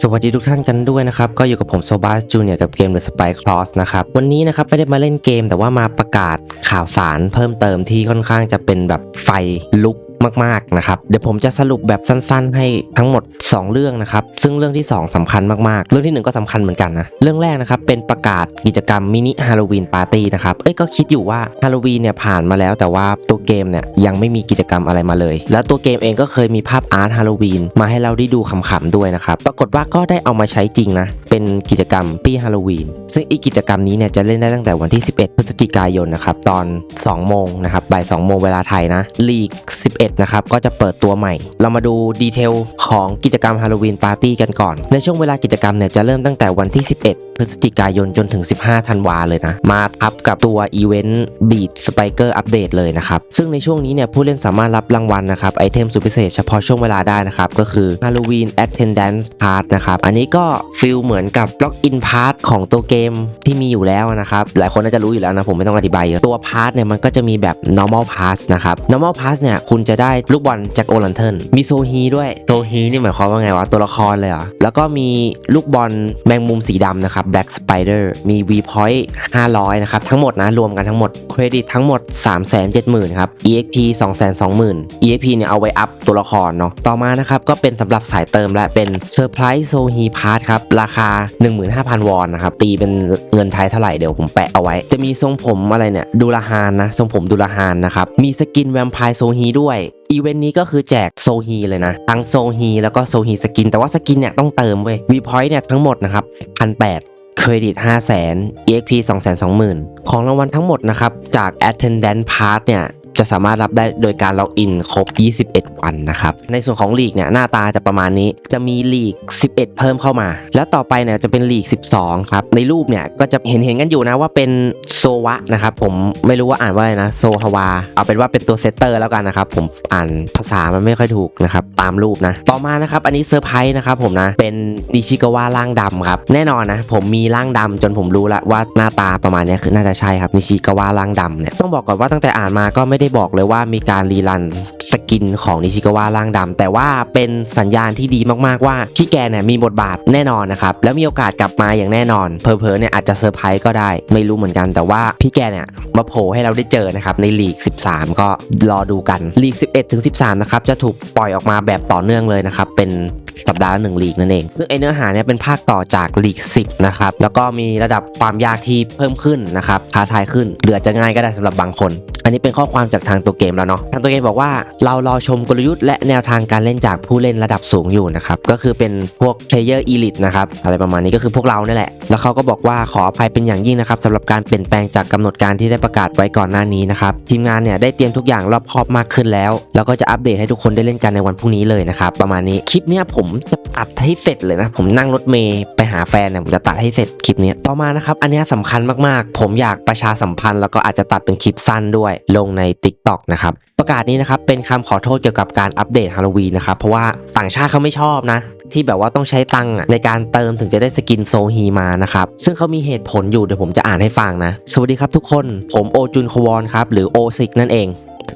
สวัสดีทุกท่านกันด้วยนะครับ ก็อยู่กับผมโซบาสจูเนียร์กับเกม The Spy Cross นะครับ วันนี้นะครับ ไม่ได้มาเล่นเกมแต่ว่ามาประกาศข่าวสารเพิ่มเติมที่ค่อนข้างจะเป็นแบบไฟลุก มากๆนะครับ เดี๋ยวผมจะสรุปแบบสั้นๆ ให้ทั้งหมด 2 เรื่องนะครับ ซึ่งเรื่องที่ 2สำคัญมากๆ เรื่องที่ 1 ก็สำคัญเหมือนกันนะ เรื่องแรกนะครับ เป็นประกาศกิจกรรมมินิฮาโลวีนปาร์ตี้นะครับ เอ้ยก็คิดอยู่ว่าฮาโลวีนเนี่ยผ่านมาแล้ว แต่ว่าตัวเกมเนี่ยยังไม่มีกิจกรรมอะไรมาเลย แล้วตัวเกมเองก็เคยมีภาพอาร์ตฮาโลวีนมาให้เราได้ดูขำๆด้วยนะครับ ปรากฏว่าก็ได้เอามาใช้จริงนะ เป็นกิจกรรมปี้ฮาโลวีน ซึ่งอีกกิจกรรมนี้เนี่ยจะเล่นได้ตั้งแต่วันที่ 11 พฤศจิกายนนะครับ ตอน 2 โมงนะครับ บ่าย 2 โมงเวลาไทยนะ ลีก 11นะครับ ก็จะเปิดตัวใหม่ เรามาดูดีเทลของกิจกรรมฮาโลวีนปาร์ตี้กันก่อน ในช่วงเวลากิจกรรมเนี่ยจะเริ่มตั้งแต่วันที่ 11 พฤศจิกายนจนถึง 15 ธันวาเลยนะ มาทับกับตัวอีเวนต์บีดสไปเกอร์อัปเดตเลยนะครับ ซึ่งในช่วงนี้เนี่ยผู้เล่นสามารถรับรางวัลนะครับไอเทมสุดพิเศษเฉพาะช่วงเวลาได้นะครับ ก็คือ Halloween Attendance Pass นะครับ อันนี้ก็ฟิลเหมือนกับ Block In Pass ของตัวเกมที่มีอยู่แล้วนะครับ หลายคนน่าจะรู้อยู่แล้วนะ ผมไม่ต้องอธิบายเยอะตัว Pass เนี่ยมันก็จะมีแบบ normal pass นะครับ normal pass เนี่ยคุณจะได้ลูกบอลแจ็คโอลันเทิร์นมีโซฮีด้วยโซฮีนี่หมายความว่าไงวะตัวละครเลยเหรอแล้วก็มีลูกบอลแมงมุมสีดำนะครับ Black Spider มี V Point 500 นะครับ ทั้งหมดนะ รวมกันทั้งหมด เครดิตทั้งหมด 370,000 ครับ EXP 220,000 EXP เนี่ยเอาไว้อัพตัวละครเนาะ ต่อมานะครับ ก็เป็นสำหรับสายเติมและเป็น Surprise Sohi Pass ครับ ราคา 15,000 วอนนะครับ ตีเป็นเงินไทยเท่าไหร่เดี๋ยวผมแปะเอาไว้ จะมีทรงผมอะไรเนี่ยดูลาฮานนะ ทรงผมดูลาฮานนะครับ มีสกินแวมไพร์โซฮีด้วยอีเวนต์นี้ก็คือแจกโซฮีเลยนะ ทั้งโซฮีแล้วก็โซฮีสกิน แต่ว่าสกินเนี่ยต้องเติมเว้ยวีพอยต์เนี่ยทั้งหมดนะครับพันแปด เครดิต 5 0 0 0 0 0 EXP 2 2 0 0 0 0 ของรางวัลทั้งหมดนะครับ จาก Attendant part เนี่ย จะสามารถรับได้โดยการล็อกอินครบ 21 วันนะครับ ในส่วนของลีกเนี่ยหน้าตาจะประมาณนี้ จะมีลีก 11 เพิ่มเข้ามา แล้วต่อไปเนี่ยจะเป็นลีก 12 ครับ ในรูปเนี่ยก็จะเห็นเห็นกันอยู่นะว่าเป็นโซวะนะครับ ผมไม่รู้ว่าอ่านว่าอะไรนะโซฮาวา เอาเป็นว่าเป็นตัวเซตเตอร์แล้วกันนะครับ ผมอ่านภาษามันไม่ค่อยถูกนะครับ ตามรูปนะ ต่อมานะครับ อันนี้เซอร์ไพรส์นะครับผมนะ เป็นนิชิกาวะร่างดำครับ แน่นอนนะ ผมมีร่างดำจนผมรู้ล้วว่าหน้าตาประมาณนี้คือน่าจะใช่ครับนิชิกาวะร่างดำเนี่ยต้องบอกก่อนว่าตั้งแต่อ่านมาก็ไม่ได้บอกเลยว่ามีการรีรันสกินของนิชิกาวะร่างดำแต่ว่าเป็นสัญญาณที่ดีมากๆว่าพี่แกเนี่ยมีบทบาทแน่นอนนะครับ แล้วมีโอกาสกลับมาอย่างแน่นอน เพอเพอเนี่ยอาจจะเซอร์ไพรส์ก็ได้ ไม่รู้เหมือนกันแต่ว่าพี่แกเนี่ยมาโผล่ให้เราได้เจอนะครับในลีก 13 ก็รอดูกันลีก 11ถึง13 นะครับ จะถูกปล่อยออกมาแบบต่อเนื่องเลยนะครับเป็นสัปดาห์ละหนึ่งลีกนั่นเอง ซึ่งไอเนื้อหาเนี่ยเป็นภาคต่อจากลีก 10 นะครับ แล้วก็มีระดับความยากที่เพิ่มขึ้นนะครับท้าทายขึ้น เหรือจะง่ายก็ได้สำหรับบางคน อันนี้เป็นข้อความจากทางตัวเกมแล้วเนาะทางตัวเกมบอกว่าเรารอชมกลยุทธ์และแนวทางการเล่นจากผู้เล่นระดับสูงอยู่นะครับก็คือเป็นพวก player elite นะครับอะไรประมาณนี้ก็คือพวกเราเนี่ยแหละ แล้วเขาก็บอกว่าขออภัยเป็นอย่างยิ่งนะครับสำหรับการเปลี่ยนแปลงจากกำหนดการที่ได้ประกาศไว้ก่อนหน้านี้นะครับทีมงานเนี่ยได้เตรียมทุกอย่างรอบคอบมากขึ้นแล้ว แล้วก็จะอัปเดตให้ทุกคนได้เล่นกันในวันพรุ่งนี้เลยนะครับประมาณนี้คลิปเนี้ยผมจะตัดให้เสร็จเลยนะผมนั่งรถเมย์ไปหาแฟนเนี่ยผมจะตัดให้เสร็จคลิปเนี้ยต่อมานะครับอันนี้ยสำคัญมากๆ ผมอยากประชาสัมพันธ์แล้วก็อาจจะตัดเป็นคลิปสั้นด้วยลงใน TikTok นะครับประกาศนี้นะครับเป็นคำขอโทษเกี่ยวกับการอัปเดตฮาโลวีนนะครับเพราะว่าต่างชาติเขาไม่ชอบนะ ที่แบบว่าต้องใช้ตังค์ในการเติมถึงจะได้สกินโซฮีมานะครับซึ่งเขามีเหตุผลอยู่เดี๋ยวผมจะอ่านให้ฟังนะ สวัสดีครับทุกคน ผมโอจุนควอนครับหรือโอซิกนั่นเอง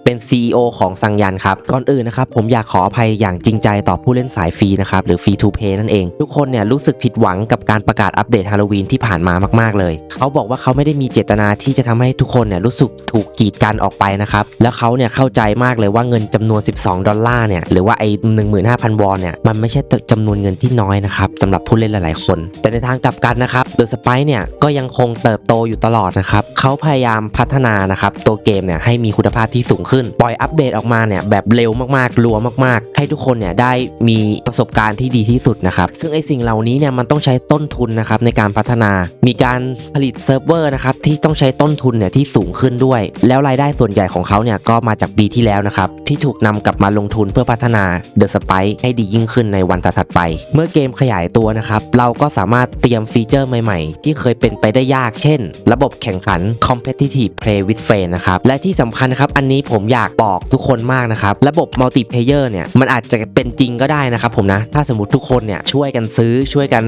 เป็น CEO ของซังยันครับ ก่อนอื่นนะครับผมอยากขออภัยอย่างจริงใจต่อผู้เล่นสายฟรีนะครับหรือฟรีทูเพย์นั่นเอง ทุกคนเนี่ยรู้สึกผิดหวังกับการประกาศอัปเดตฮาโลวีนที่ผ่านมามากๆเลย เขาบอกว่าเขาไม่ได้มีเจตนาที่จะทำให้ทุกคนเนี่ยรู้สึกถูกกีดกันออกไปนะครับแล้วเขาเนี่ยเข้าใจมากเลยว่าเงินจำนวน 12 ดอลลาร์เนี่ยหรือว่าไอ้15,000วอนเนี่ยมันไม่ใช่จำนวนเงินที่น้อยนะครับสำหรับผู้เล่นหลาย ๆ คน แต่ในทางกลับกันนะครับเดอะสไปเนี่ยก็ยังคงเติบโตอยู่ตลอดนะครับเขาพยายามพัฒนานะครับตัวเกมเนี่ยให้มีคุณภาพที่สูงขึ้น ปล่อยอัปเดตออกมาเนี่ยแบบเร็วมากๆรัวมากๆ ให้ทุกคนเนี่ยได้มีประสบการณ์ที่ดีที่สุดนะครับ ซึ่งไอสิ่งเหล่านี้เนี่ยมันต้องใช้ต้นทุนนะครับในการพัฒนา มีการผลิตเซิร์ฟเวอร์นะครับที่ต้องใช้ต้นทุนเนี่ยที่สูงขึ้นด้วย แล้วรายได้ส่วนใหญ่ของเขาเนี่ยก็มาจากปีที่แล้วนะครับ ที่ถูกนำกลับมาลงทุนเพื่อพัฒนาเดอะสไปให้ดียิ่งขึ้นในวันถัดไป เมื่อเกมขยายตัวนะครับเราก็สามารถเตรียมฟีเจอร์ใหม่ๆ ที่เคยเป็นไปได้ยากเช่น ระบบแข่งขัน competitive play with friends นะครับและที่สำคัญนะครับอันนี้ผมอยากบอกทุกคนมากนะครับระบบมัลติเพเยอร์เนี่ยมันอาจจะเป็นจริงก็ได้นะครับผมนะถ้าสมมติทุกคนเนี่ยช่วยกันซื้อช่วยกัน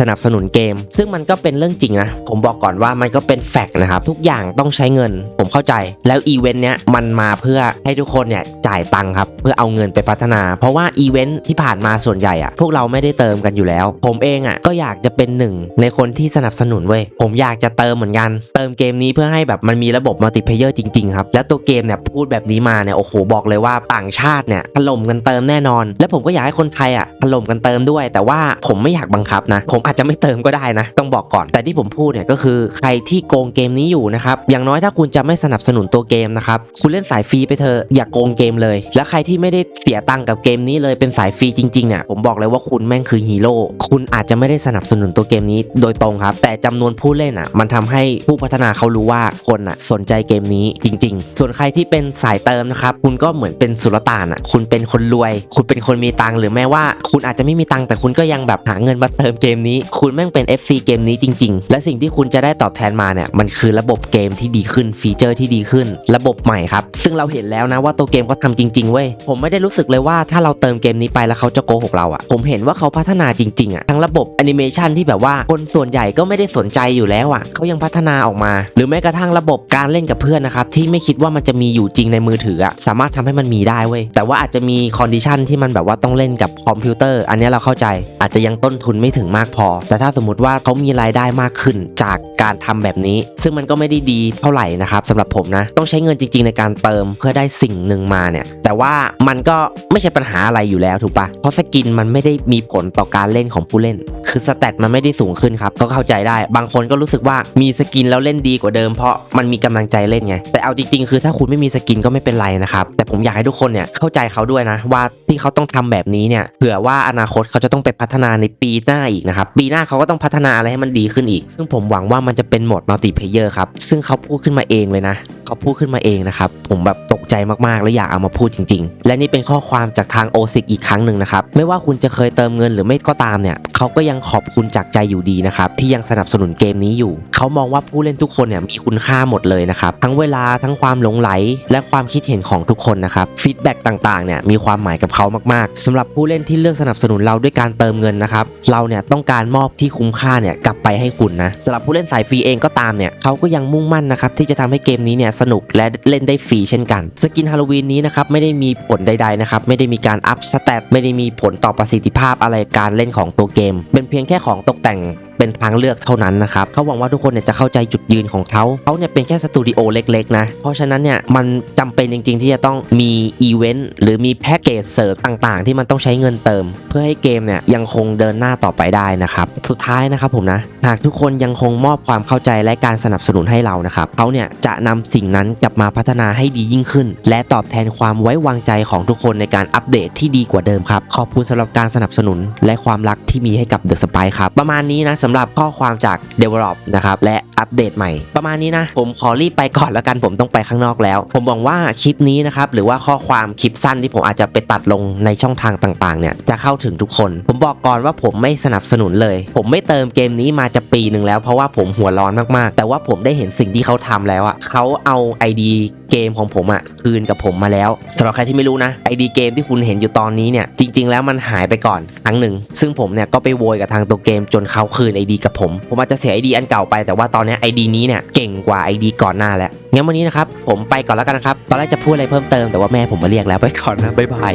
สนับสนุนเกม ซึ่งมันก็เป็นเรื่องจริงนะผมบอกก่อนว่ามันก็เป็นเฟฟกนะครับทุกอย่างต้องใช้เงินผมเข้าใจ แล้วอีเวนต์เนี้ยมันมาเพื่อให้ทุกคนเนี่ยจ่ายตังค์ครับเพื่อเอาเงินไปพัฒนา เพราะว่าอีเวนต์ที่ผ่านมาส่วนใหญ่อะพวกเราไม่ได้เติมกันอยู่แล้ว ผมเองอะก็อยากจะเป็นหนึ่งในคนที่สนับสนุนเว้ยผมอยากจะเติมเหมือนกัน เติมเกมนี้เพื่อให้แบบมันมีระบบมัลติเพเยอร์จริงๆครับแล้วตัวเกมเนี่ยพูดแบบนี้มาเนี่ยโอ้โหบอกเลยว่าต่างชาติเนี่ยถล่มกันเติมแน่นอน และผมก็อยากให้คนไทยอะถล่มกันเติมด้วย แต่ว่าผมไม่อยากบังคับนะ ผมอาจจะไม่เติมก็ได้นะ ต้องบอกก่อนแต่ที่ผมพูดเนี่ยก็คือใครที่โกงเกมนี้อยู่นะครับอย่างน้อยถ้าคุณจะไม่สนับสนุนตัวเกมนะครับคุณเล่นสายฟรีไปเถอะอย่าโกงเกมเลย แล้วใครที่ไม่ได้เสียตังค์กับเกมนี้เลยเป็นสายฟรีจริงๆเนี่ยผมบอกเลยว่าคุณแม่งคือฮีโร่คุณอาจจะไม่ได้สนับสนุนตัวเกมนี้โดยตรงครับ แต่จำนวนผู้เล่นอะ มันทำให้ผู้พัฒนาเขารู้ว่าคนอะสนใจเกมนี้จริง ๆ ส่วนใครที่เป็นสายเติมนะครับคุณก็เหมือนเป็นสุลต่านอะคุณเป็นคนรวย คุณเป็นคนมีตังค์หรือแม้ว่า คุณอาจจะไม่มีตังค์แต่คุณก็ยังแบบหาเงินมาเติมเกมนี้ คุณแม่งเป็น FC เกมนี้จริง ๆ และสิ่งที่คุณจะได้ตอบแทนมาเนี่ยมันคือระบบเกมที่ดีขึ้นฟีเจอร์ที่ดีขึ้น ระบบใหม่ครับ ซึ่งเราเห็นแล้วนะว่าตัวเกมเขาทำจริงๆเว้ยผมไม่ได้รู้สึกเลยว่าถ้าเราเติมเกมนี้ไปแล้วเขาจะโกหกเราอะผมเห็นว่าเขาพัฒนาจริงๆอะทั้งระบบแอนิเมชันที่แบบว่าคนส่วนใหญ่ก็ไม่ได้สนใจอยู่แล้วอะเขายังพัฒนาออกมา หรือแม้กระทั่งระบบการเล่นกับเพื่อนนะครับที่ไม่คิดว่ามันจะมีอยู่จริงในมือถืออะสามารถทำให้มันมีได้เว้ยแต่ว่าอาจจะมีคอนดิชันที่มันแบบว่าต้องเล่นกับคอมพิวเตอร์อันนี้เราเข้าใจอาจจะยังต้นทุนไม่ถึงมากพอ แต่ถ้าสมมติว่าเขามีรายได้มากขึ้นจากการทำแบบนี้ซึ่งมันก็ไม่ได้ดีเท่าไหร่นะครับสำหรับผมนะ ต้องใช้เงินจริง ๆ ในการเติมเพื่อได้สิ่งหนึ่งมาเนี่ย แต่ว่ามันก็ไม่ใช่ปัญหาอะไรอยู่แล้วถูกปะเพราะสกินมันไม่ได้มีผลต่อการเล่นของผู้เล่น คือสเตตมันไม่ได้สูงขึ้นครับ ก็เข้าใจได้ บางคนก็รู้สึกว่ามีสกินแล้วเล่นดีกว่าเดิมเพราะมันมีกำลังใจเล่นไง แต่เอาจริงๆ คือถ้าคุณไม่มีสกินก็ไม่เป็นไรนะครับ แต่ผมอยากให้ทุกคนเนี่ยเข้าใจเขาด้วยนะว่า ที่เขาต้องทำแบบนี้เนี่ยเผื่อว่าอนาคตเขาจะต้องไปพัฒนาในปีหน้าอีกนะครับ ปีหน้าเขาก็ต้องพัฒนาอะไรให้มันดีขึ้นอีก ซึ่งผมหวังว่ามันจะเป็นโหมดมัลติเพเยอร์ครับ ซึ่งเขาพูดขึ้นมาเองเลยนะ เขาพูดขึ้นมาเองนะครับ ผมแบบตกใจมากๆ แล้วอยากเอามาพูดจริง ๆ และนี่เป็นข้อความจากทางโอซิกอีกครั้งหนึ่งนะครับ ไม่ว่าคุณจะเคยเติมเงินหรือไม่ก็ตามเนี่ยเขาก็ยังขอบคุณจากใจอยู่ดีนะครับที่ยังสนับสนุนเกมนี้อยู่ เขามองว่าผู้เล่นทุกคนเนี่ยมีคุณค่าหมดเลยนะครับทั้งเวลาทั้งความหลงไหล และความคิดเห็นของทุกคนนะครับฟีดแบ็กต่างๆเนี่ยมีความหมายกับเขามากๆสำหรับผู้เล่นที่เลือกสนับสนุนเราด้วยการเติมเงินนะครับเราเนี่ยต้องการมอบที่คุ้มค่าเนี่ยกลับไปให้คุณนะสำหรับผู้เล่นสายฟรีเองก็ตามเนี่ยเขาก็ยังมุ่งมั่นนะครับที่จะทำให้เกมนี้เนี่ยสนุกและเล่นได้ฟรีเช่นกัน สกินฮาโลวีนนี้นะครับไม่ได้มีผลใดๆนะครับไม่ได้มีการอัพสเตตไม่ได้มีผลต่อประสิทธิภาพอะไรการเล่นของตัวเกม เป็นเพียงแค่ของตกแต่งเป็นทางเลือกเท่านั้นนะครับเขาหวังว่าทุกคนเนี่ยจะเข้าใจจุดยืนของเขาเขาเนี่ยเป็นแค่สตูดิโอเล็กๆนะเพราะฉะนั้นเนี่ยมันจำเป็นจริงๆ ที่จะต้องมีอีเวนต์หรือมีแพ เกจเสริมต่างๆ ที่มันต้องใช้เงินเติม เพื่อให้เกมเนี่ยยังคงเดินหน้าต่อไปได้นะครับสุดท้ายนะครับผมนะหากทุกคนยังคงมอบความเข้าใจและการสนับสนุนให้เรานะครับเขาเนี่ยจะนำสิ่งนั้นกลับมาพัฒนาให้ดียิ่งขึ้น และตอบแทนความไว้วางใจของทุกคนในการอัปเดตที่ดีกว่าเดิมครับขอบคุณสำหรับการสนับสนุนและความรักที่มีให้กับ The Spy ครับประมาณนี้นะสำหรับข้อความจาก Develop นะครับและอัปเดตใหม่ ประมาณนี้นะ ผมขอรีบไปก่อนแล้วกันผมต้องไปข้างนอกแล้ว ผมหวังว่าคลิปนี้นะครับหรือว่าข้อความคลิปสั้นที่ผมอาจจะไปตัดลงในช่องทางต่างๆเนี่ยจะเข้าถึงทุกคน ผมบอกก่อนว่าผมไม่สนับสนุนเลย ผมไม่เติมเกมนี้มาจะปีหนึ่งแล้วเพราะว่าผมหัวร้อนมากๆ แต่ว่าผมได้เห็นสิ่งที่เขาทำแล้วอะเขาเอา ID เกมของผมอะคืนกับผมมาแล้วสำหรับใครที่ไม่รู้นะ ID เกมที่คุณเห็นอยู่ตอนนี้เนี่ยจริง ๆ แล้วมันหายไปก่อนครั้งหนึ่งซึ่งผมเนี่ยก็ไปโวยกับทางตัวเกมจนเขาคืน ID กับผม ผมอาจจะเสีย ID อันเก่าไปแต่ว่าตอนนี้ย ID นี้เนี่ยเก่งกว่า ID ก่อนหน้าแล้วงั้นวันนี้นะครับผมไปก่อนแล้วกันนะครับตอนแรกจะพูดอะไรเพิ่มเติมแต่ว่าแม่ผมมาเรียกแล้วไปก่อนนะบ๊ายบาย